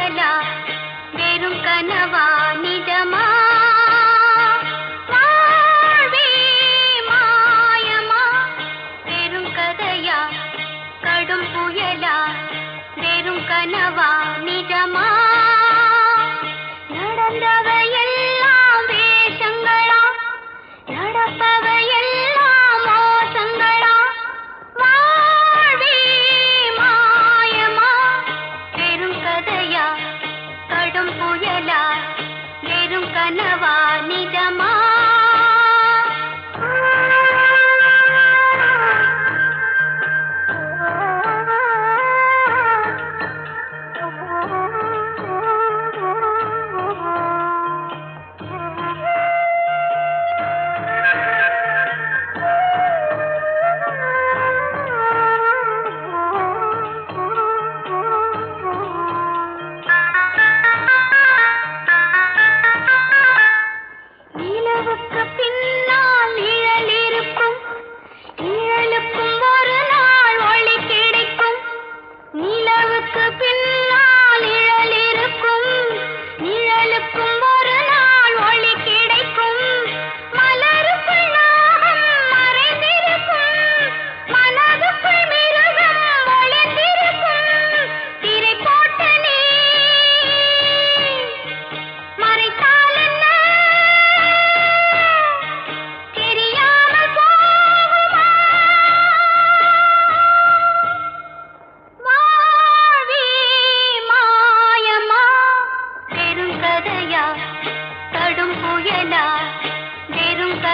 पहला बेरू का చూపు ఎలా వెరుం కనవా నిజమా?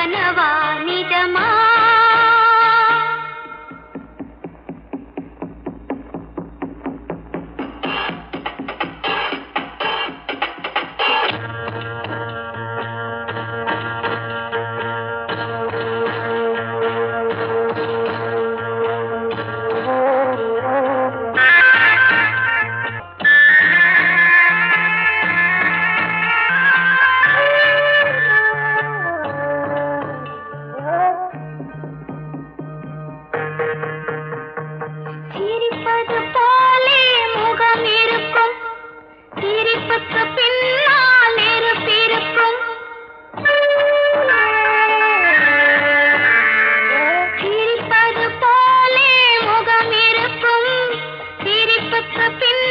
கனவா पथ पे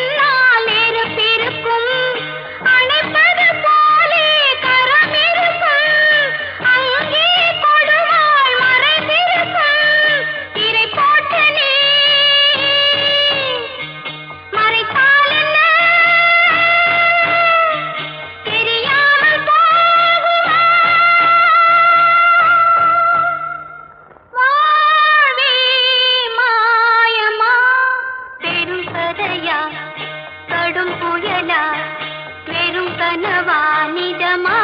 கதையா? கடும் புயலா? வெறும் கனவா? நிஜமா?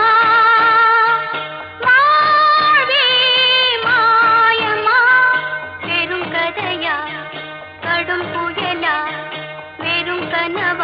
கடும் புயலா? வெறும் கனவா?